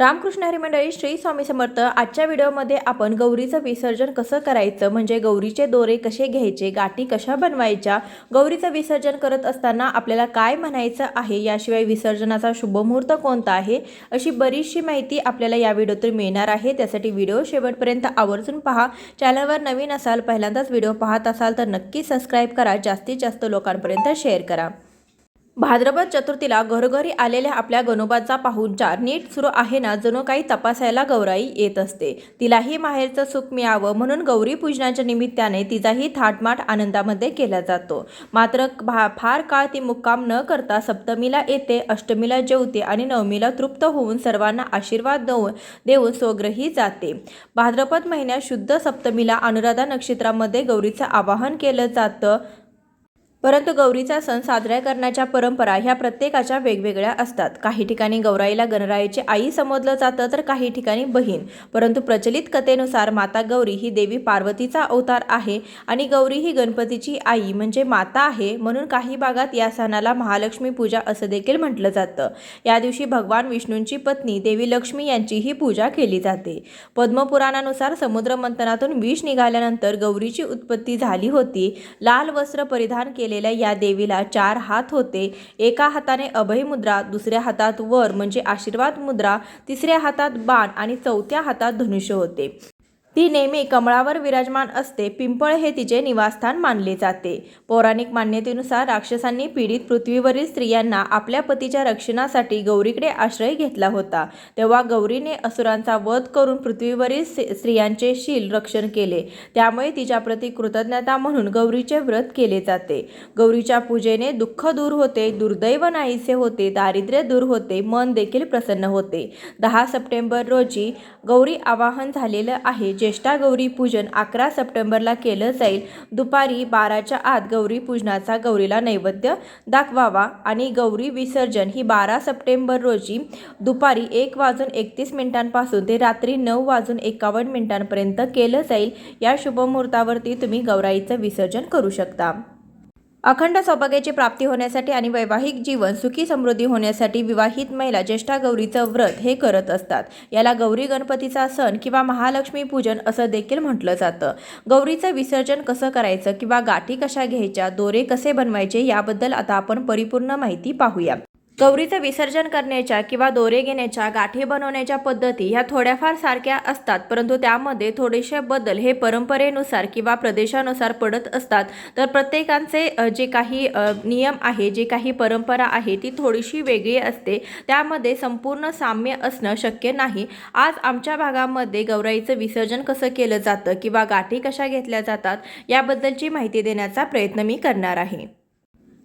रामकृष्ण हरी मंडळी श्री स्वामी समर्थ आजच्या व्हिडिओमध्ये आपण गौरीचं विसर्जन कसं करायचं? म्हणजे गौरीचे दोरे कसे घ्यायचे? गाठी कशा बनवायच्या? गौरीचं विसर्जन करत असताना आपल्याला काय म्हणायचं आहे? याशिवाय विसर्जनाचा शुभमुहूर्त कोणता आहे? अशी बरीचशी माहिती आपल्याला या व्हिडिओतून मिळणार आहे. त्यासाठी व्हिडिओ शेवटपर्यंत आवर्जून पहा. चॅनलवर नवीन असाल पहिल्यांदाच व्हिडिओ पाहत असाल तर नक्की सबस्क्राईब करा. जास्तीत जास्त लोकांपर्यंत शेअर करा. भाद्रपद चतुर्थीला घरोघरी आलेल्या आपल्या गणोबाचा पाहुणचार नीट सुरू आहे ना जणू काही तपासायला गौराई येत असते. तिलाही माहेरचं सुख मिळावं म्हणून गौरी पूजनाच्या निमित्ताने तिचाही थाटमाट आनंदामध्ये केला जातो. मात्र भा फार काळ ती मुक्काम न करता सप्तमीला येते अष्टमीला जेवते आणि नवमीला तृप्त होऊन सर्वांना आशीर्वाद देऊन देऊन स्वग्रही जाते. भाद्रपद महिन्यात शुद्ध सप्तमीला अनुराधा नक्षत्रामध्ये गौरीचं आवाहन केलं जातं. परंतु गौरीचा सण साजरा करण्याच्या परंपरा ह्या प्रत्येकाच्या वेगवेगळ्या असतात. काही ठिकाणी गौराईला गणरायाची आई समजलं जातं तर काही ठिकाणी बहीण. परंतु प्रचलित कथेनुसार माता गौरी ही देवी पार्वतीचा अवतार आहे आणि गौरी ही गणपतीची आई म्हणजे माता आहे म्हणून काही भागात या सणाला महालक्ष्मी पूजा असं देखील म्हटलं जातं. या दिवशी भगवान विष्णूंची पत्नी देवी लक्ष्मी यांचीही पूजा केली जाते. पद्मपुराणानुसार समुद्र मंथनातून विष निघाल्यानंतर गौरीची उत्पत्ती झाली होती. लाल वस्त्र परिधान केलेल्या या देवीला चार हात होते. एका हाताने अभय मुद्रा दुसऱ्या हातात वर म्हणजे आशीर्वाद मुद्रा तिसऱ्या हातात बाण आणि चौथ्या हातात धनुष्य होते. ती नेहमी कमळावर विराजमान असते. पिंपळ हे तिचे निवासस्थान मानले जाते. पौराणिक मान्यतेनुसार राक्षसांनी पीडित पृथ्वीवरील स्त्रियांना आपल्या पतीच्या रक्षणासाठी गौरीकडे आश्रय घेतला होता. तेव्हा गौरीने असुरांचा वध करून पृथ्वीवरील स्त्रियांचे शील रक्षण केले. त्यामुळे तिच्याप्रती कृतज्ञता म्हणून गौरीचे व्रत केले जाते. गौरीच्या पूजेने दुःख दूर होते दुर्दैव नाहीसे होते दारिद्र्य दूर होते मन देखील प्रसन्न होते. दहा सप्टेंबर रोजी गौरी आवाहन झालेलं आहे जे ज्येष्ठा गौरी पूजन अकरा सप्टेंबरला केलं जाईल. दुपारी बाराच्या आत गौरी पूजनाचा गौरीला नैवेद्य दाखवावा आणि गौरी विसर्जन ही बारा सप्टेंबर रोजी दुपारी एक वाजून एकतीस मिनिटांपासून ते रात्री नऊ वाजून एकावन्न मिनिटांपर्यंत केलं जाईल. या शुभमुहूर्तावरती तुम्ही गौराईचं विसर्जन करू शकता. अखंड सौभाग्याची प्राप्ती होण्यासाठी आणि वैवाहिक जीवन सुखी समृद्धी होण्यासाठी विवाहित महिला ज्येष्ठा गौरीचं व्रत हे करत असतात. याला गौरी गणपतीचा सण किंवा महालक्ष्मी पूजन असं देखील म्हटलं जातं. गौरीचं विसर्जन कसं करायचं किंवा गाठी कशा घ्यायच्या दोरे कसे बनवायचे याबद्दल आता आपण परिपूर्ण माहिती पाहूया. गौरीचं विसर्जन करण्याच्या किंवा दोरे घेण्याच्या गाठी बनवण्याच्या पद्धती ह्या थोड्याफार सारख्या असतात. परंतु त्यामध्ये थोडेसे बदल हे परंपरेनुसार किंवा प्रदेशानुसार पडत असतात. तर प्रत्येकांचे जे काही नियम आहे जे काही परंपरा आहे ती थोडीशी वेगळी असते. त्यामध्ये संपूर्ण साम्य असणं शक्य नाही. आज आमच्या भागामध्ये गौराईचं विसर्जन कसं केलं जातं किंवा गाठी कशा घेतल्या जातात याबद्दलची माहिती देण्याचा प्रयत्न मी करणार आहे.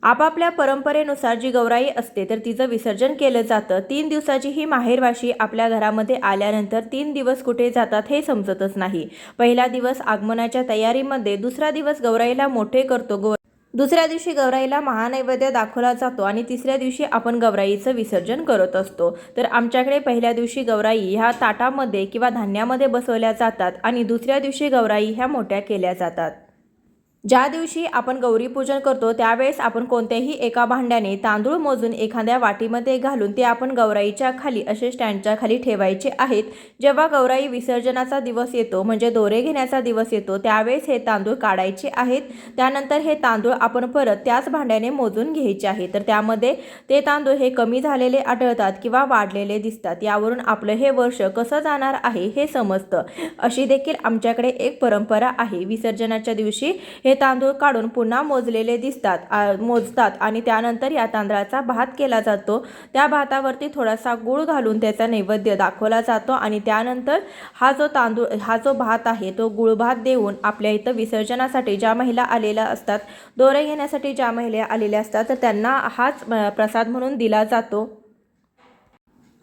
आपापल्या परंपरेनुसार जी गौराई असते तर तिचं विसर्जन केलं जातं. तीन दिवसाची ही माहेरवाशी आपल्या घरामध्ये आल्यानंतर तीन दिवस कुठे जातात हे समजतच नाही. पहिला दिवस आगमनाच्या तयारीमध्ये दुसरा दिवस गौराईला मोठे करतो गौ दुसऱ्या दिवशी गौराईला महानैवेद्य दाखवला जातो आणि तिसऱ्या दिवशी आपण गौराईचं विसर्जन करत असतो. तर आमच्याकडे पहिल्या दिवशी गौराई ह्या ताटामध्ये किंवा धान्यामध्ये बसवल्या जातात आणि दुसऱ्या दिवशी गौराई ह्या मोठ्या केल्या जातात. ज्या दिवशी आपण गौरी पूजन करतो त्यावेळेस आपण कोणत्याही एका भांड्याने तांदूळ मोजून एखाद्या वाटीमध्ये घालून ते आपण गौराईच्या खाली असे स्टँडच्या खाली ठेवायचे आहेत. जेव्हा गौराई विसर्जनाचा दिवस येतो म्हणजे दोरे घेण्याचा दिवस येतो त्यावेळेस हे तांदूळ काढायचे आहेत. त्यानंतर हे तांदूळ आपण परत त्याच भांड्याने मोजून घ्यायचे आहे. तर त्यामध्ये ते तांदूळ हे कमी झालेले आढळतात किंवा वाढलेले दिसतात. यावरून आपलं हे वर्ष कसं जाणार आहे हे समजतं. अशी देखील आमच्याकडे एक परंपरा आहे. विसर्जनाच्या दिवशी हे तांदूळ काढून पुन्हा मोजलेले दिसतात मोजतात आणि त्यानंतर या तांदळाचा भात केला जातो. त्या भातावरती थोडासा गूळ घालून त्याचा नैवेद्य दाखवला जातो आणि त्यानंतर हा जो तांदूळ हा जो भात आहे तो गुळभात देऊन आपल्या इथं विसर्जनासाठी ज्या महिला आलेल्या असतात दोरे घेण्यासाठी ज्या महिला आलेल्या असतात तर त्यांना हाच प्रसाद म्हणून दिला जातो.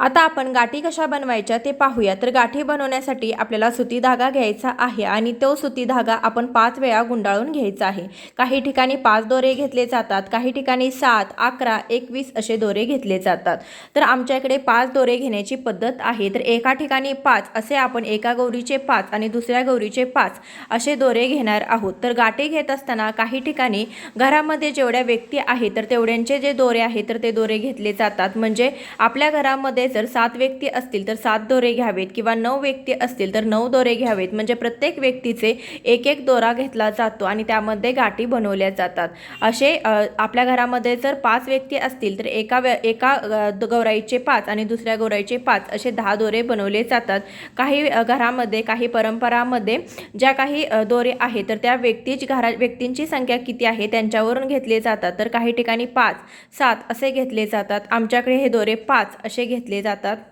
आता आपण गाठी कशा बनवायच्या ते पाहूया. तर गाठी बनवण्यासाठी आपल्याला सुती धागा घ्यायचा आहे आणि तो सुती धागा आपण पाच वेळा गुंडाळून घ्यायचा आहे. काही ठिकाणी पाच दोरे घेतले जातात काही ठिकाणी सात अकरा एकवीस असे दोरे घेतले जातात. तर आमच्या इकडे पाच दोरे घेण्याची पद्धत आहे. तर एका ठिकाणी पाच असे आपण एका गौरीचे पाच आणि दुसऱ्या गौरीचे पाच असे दोरे घेणार आहोत. तर गाठी घेत असताना काही ठिकाणी घरामध्ये जेवढ्या व्यक्ती आहेत तर तेवढ्यांचे जे दोरे आहेत तर ते दोरे घेतले जातात. म्हणजे आपल्या घरामध्ये जर सात व्यक्ती असतील तर सात दोरे घ्यावेत किंवा नऊ व्यक्ती असतील तर नऊ दोरे घ्यावेत. म्हणजे प्रत्येक व्यक्तीचे एक एक दोरा घेतला जातो आणि त्यामध्ये गाठी बनवल्या जातात. असे आपल्या घरामध्ये जर पाच व्यक्ती असतील तर एका व्य एका गौराईचे पाच आणि दुसऱ्या गौराईचे पाच असे दहा दोरे बनवले जातात. काही घरामध्ये काही परंपरामध्ये ज्या काही दोरे आहेत तर त्या व्यक्तीच घरा व्यक्तींची संख्या किती आहे त्यांच्यावरून घेतले जातात. तर काही ठिकाणी पाच सात असे घेतले जातात. आमच्याकडे हे दोरे पाच असे घेतले जातात.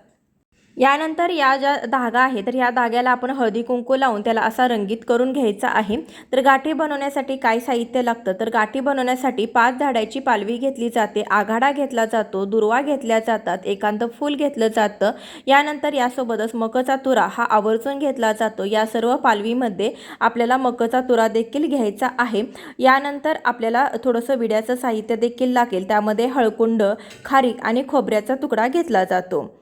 यानंतर या ज्या धागा आहे तर ह्या धाग्याला आपण हळदी कुंकू लावून त्याला असा रंगीत करून घ्यायचा आहे. तर गाठी बनवण्यासाठी काय साहित्य लागतं? तर गाठी बनवण्यासाठी पाच झाडाची पालवी घेतली जाते आघाडा घेतला जातो दुर्वा घेतल्या जातात एकांत फूल घेतलं जातं. यानंतर यासोबतच मकचा तुरा हा आवर्जून घेतला जातो. या सर्व पालवीमध्ये आपल्याला मकचा तुरा देखील घ्यायचा आहे. यानंतर आपल्याला थोडंसं विड्याचं साहित्य देखील लागेल. त्यामध्ये हळकुंड खारीक आणि खोबऱ्याचा तुकडा घेतला जातो.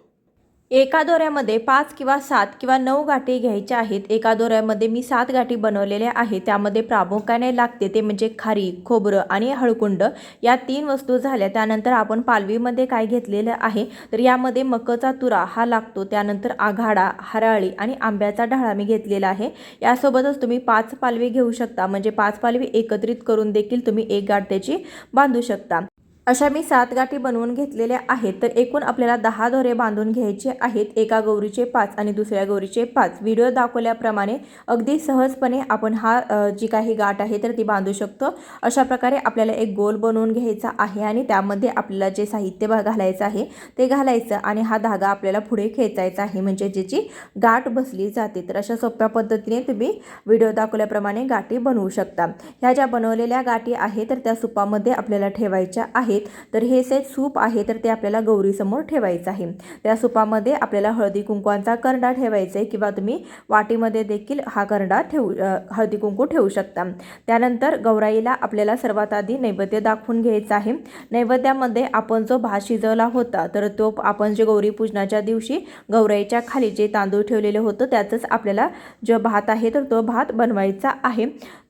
एका दोऱ्यामध्ये पाच किंवा सात किंवा नऊ गाठी घ्यायच्या आहेत. एका दोऱ्यामध्ये मी सात गाठी बनवलेल्या आहेत. त्यामध्ये प्रामुख्याने लागते ते म्हणजे खारी खोबरं आणि हळकुंड. या तीन वस्तू झाल्या. त्यानंतर आपण पालवीमध्ये काय घेतलेलं आहे? तर यामध्ये मकचा तुरा हा लागतो. त्यानंतर आघाडा हराळी आणि आंब्याचा ढाळा मी घेतलेला आहे. यासोबतच तुम्ही पाच पालवी घेऊ शकता. म्हणजे पाच पालवी एकत्रित करून देखील तुम्ही एक गाठ त्याची बांधू शकता. अशा मी सात गाठी बनवून घेतलेल्या आहेत. तर एकूण आपल्याला दहा दोरे बांधून घ्यायचे आहेत. एका गौरीचे पाच आणि दुसऱ्या गौरीचे पाच. व्हिडिओ दाखवल्याप्रमाणे अगदी सहजपणे आपण हा जी काही गाठ आहे तर ती बांधू शकतो. अशा प्रकारे आपल्याला एक गोल बनवून घ्यायचा आहे आणि त्यामध्ये आपल्याला जे साहित्य घालायचं आहे ते घालायचं आणि हा धागा आपल्याला पुढे खेचायचा आहे. म्हणजे ज्याची गाठ बसली जाते. तर अशा सोप्या पद्धतीने तुम्ही व्हिडिओ दाखवल्याप्रमाणे गाठी बनवू शकता. ह्या ज्या बनवलेल्या गाठी आहे तर त्या सुपामध्ये आपल्याला ठेवायच्या आहेत. तर हे जे सूप आहे तर ते आपल्याला गौरीसमोर ठेवायचं आहे. त्या सुपामध्ये आपल्याला हळदी कुंकवांचा करडा ठेवायचा आहे किंवा तुम्ही वाटीमध्ये देखील हा करडा ठेवू हळदी कुंकू ठेवू शकता. त्यानंतर गौराईला आपल्याला सर्वात आधी नैवेद्य दाखवून घ्यायचा आहे. नैवेद्यामध्ये आपण जो भात शिजवला होता तर तो आपण जे गौरी पूजनाच्या दिवशी गौराईच्या खाली जे तांदूळ ठेवलेले होतं त्याचंच आपल्याला जो भात आहे तर तो भात बनवायचा आहे.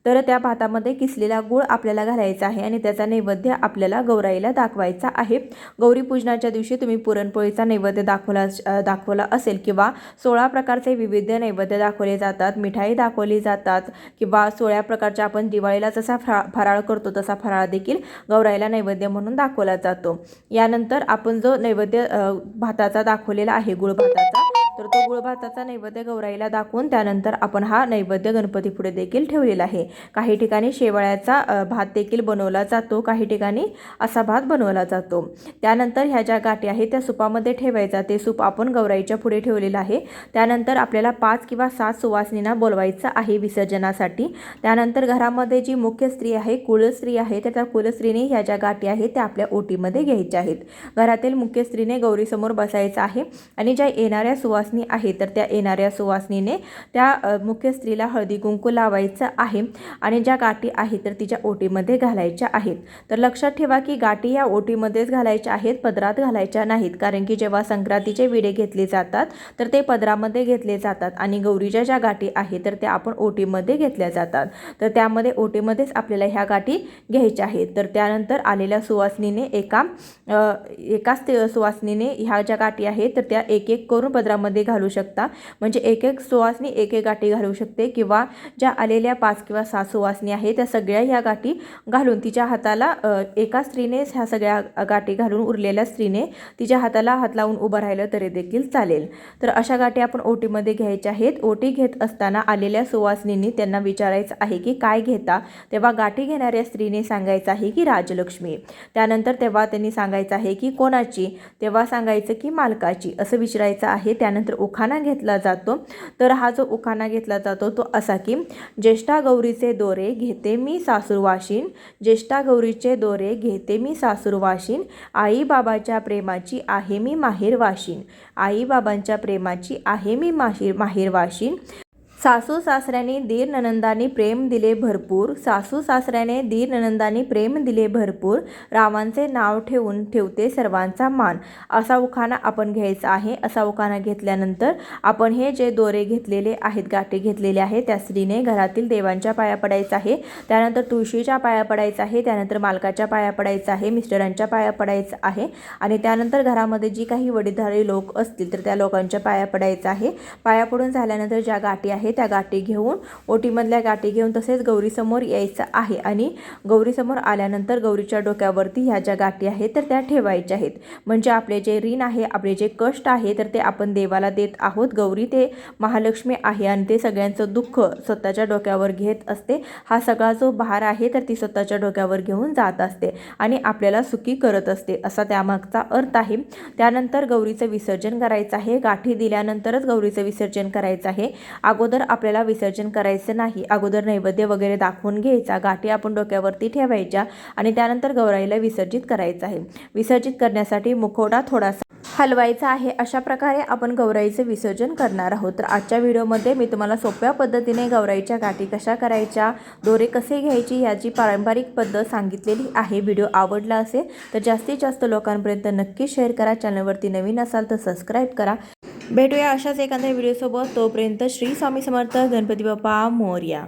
तर त्या भातामध्ये किसलेला गूळ आपल्याला घालायचा आहे आणि त्याचा नैवेद्य आपल्याला गौराई गौराईला दाखवायचा आहे. गौरी पूजनाच्या दिवशी तुम्ही पुरणपोळीचा नैवेद्य दाखवला दाखवला असेल किंवा सोळा प्रकारचे विविध नैवेद्य दाखवले जातात मिठाई दाखवली जातात किंवा सोळा प्रकारच्या आपण दिवाळीला जसा फरा फराळ करतो तसा फराळ देखील गौराईला नैवेद्य म्हणून दाखवला जातो. यानंतर आपण जो नैवेद्य भाताचा दाखवलेला आहे गुळ भाताचा तर तो गुळ भाताचा नैवेद्य गौराईला दाखवून त्यानंतर आपण हा नैवेद्य गणपती पुढे देखील ठेवलेला आहे. काही ठिकाणी शेवाळ्याचा भात देखील बनवला जातो काही ठिकाणी असा भात बनवला जातो. त्यानंतर ह्या ज्या गाठी आहेत त्या सुपामध्ये ठेवायचा ते सूप आपण गौराईच्या पुढे ठेवलेलं आहे. त्यानंतर आपल्याला पाच किंवा सात सुवासिनींना बोलवायचं आहे विसर्जनासाठी. त्यानंतर घरामध्ये जी मुख्य स्त्री आहे कुलस्त्री आहे तर त्या कुलस्त्रीने ह्या ज्या गाठी आहेत त्या आपल्या ओटीमध्ये घ्यायच्या आहेत. घरातील मुख्य स्त्रीने गौरीसमोर बसायचं आहे आणि ज्या येणाऱ्या सुवास सुवासनी आहे तर त्या येणाऱ्या सुवासनीने त्या मुख्य स्त्रीला हळदी कुंकू लावायचं आहे आणि ज्या गाठी आहेत तर तिच्या ओटीमध्ये घालायच्या आहेत. तर लक्षात ठेवा की गाठी या ओटीमध्येच घालायच्या आहेत पदरात घालायच्या नाहीत. कारण की जेव्हा संक्रांतीचे विडे घेतले जातात तर ते पदरामध्ये घेतले जातात आणि गौरीच्या ज्या गाठी आहेत तर त्या आपण ओटीमध्ये घेतल्या जातात. तर त्यामध्ये ओटीमध्येच आपल्याला ह्या गाठी घ्यायच्या आहेत. तर त्यानंतर आलेल्या सुवासनीने एका एकाच सुवासनीने ह्या ज्या गाठी आहेत तर त्या एक एक करून पदरामध्ये घालू शकता. म्हणजे एक एक सुवासनी एक एक गाठी घालू शकते किंवा ज्या आलेल्या पाच किंवा सहा सुवासनी आहेत त्या सगळ्या ह्या गाठी घालून तिच्या हाताला एका स्त्रीने ह्या सगळ्या गाठी घालून उरलेल्या स्त्रीने तिच्या हाताला हात लावून उभं राहिलं तरी देखील चालेल. तर अशा गाठी आपण ओटीमध्ये घ्यायच्या आहेत. ओटी घेत असताना आलेल्या सुवासनींनी त्यांना विचारायचं आहे की काय घेता? तेव्हा गाठी घेणाऱ्या स्त्रीने सांगायचं आहे की राजलक्ष्मी. त्यानंतर तेव्हा त्यांनी सांगायचं आहे की कोणाची? तेव्हा सांगायचं की मालकाची. असं विचारायचं आहे. त्यानंतर उखाणा घेतला जातो. तर हा जो उखाणा घेतला जातो तो असा की ज्येष्ठा गौरीचे दोरे घेते मी सासूरवाशीन. ज्येष्ठा गौरीचे दोरे घेते मी सासूरवाशीन. वाशीन बाबाच्या प्रेमाची आहे मी माहेरवाशीन. आई आईबाबांच्या प्रेमाची आहे मी माहेर माहेरवाशीन. सासू सासऱ्याने दीरननंदांनी प्रेम दिले भरपूर सासू सासऱ्याने दीरनंदांनी प्रेम दिले भरपूर रामांचे नाव ठेवून ठेवते सर्वांचा मान. असा उखाणा आपण घ्यायचा आहे. असा उखाणा घेतल्यानंतर आपण हे जे दोरे घेतलेले आहेत गाठी घेतलेले आहे त्या स्त्रीने घरातील देवांच्या पाया पडायचं आहे. त्यानंतर तुळशीच्या पाया पडायचं आहे. त्यानंतर मालकाच्या पाया पडायचं आहे. मिस्टरांच्या पाया पडायचं आहे. आणि त्यानंतर घरामध्ये जी काही वडीलधारी लोक असतील तर त्या लोकांच्या पाया पडायचं आहे. पाया पडून झाल्यानंतर ज्या गाठी आहे त्या गाठी घेऊन. ओटीमधल्या गाठी घेऊन तसेच गौरीसमोर यायचं आहे आणि गौरीसमोर आल्यानंतर गौरीच्या डोक्यावरती ह्या ज्या गाठी आहेत तर त्या ठेवायच्या आहेत. म्हणजे आपले जे ऋण आहे आपले जे कष्ट आहे तर ते आपण देवाला देत आहोत. गौरी ते महालक्ष्मी आहे आणि ते सगळ्यांचं दुःख स्वतःच्या डोक्यावर घेत असते. हा सगळा जो भार आहे तर ती स्वतःच्या डोक्यावर घेऊन जात असते आणि आपल्याला सुखी करत असते असा त्यामागचा अर्थ आहे. त्यानंतर गौरीचं विसर्जन करायचं आहे. गाठी दिल्यानंतरच गौरीचं विसर्जन करायचं आहे. अगोदर अगोदर आपल्याला विसर्जन करायचं नाही. अगोदर नैवेद्य वगैरे दाखवून घ्यायचा गाठी आपण डोक्यावरती ठेवायच्या आणि त्यानंतर गौराईला विसर्जित करायचं आहे. विसर्जित करण्यासाठी मुखवटा थोडासा हलवायचा आहे. अशा प्रकारे आपण गौराईचं विसर्जन करणार आहोत. तर आजच्या व्हिडिओमध्ये मी तुम्हाला सोप्या पद्धतीने गौराईच्या गाठी कशा करायच्या दोरे कसे घ्यायची याची पारंपरिक पद्धत सांगितलेली आहे. व्हिडिओ आवडला असेल तर जास्तीत जास्त लोकांपर्यंत नक्की शेअर करा. चॅनलवरती नवीन असाल तर सबस्क्राईब करा. भेटूया अशाच एखाद्या व्हिडिओसोबत तोपर्यंत श्री स्वामी समर्थ गणपती बाप्पा मोर्या.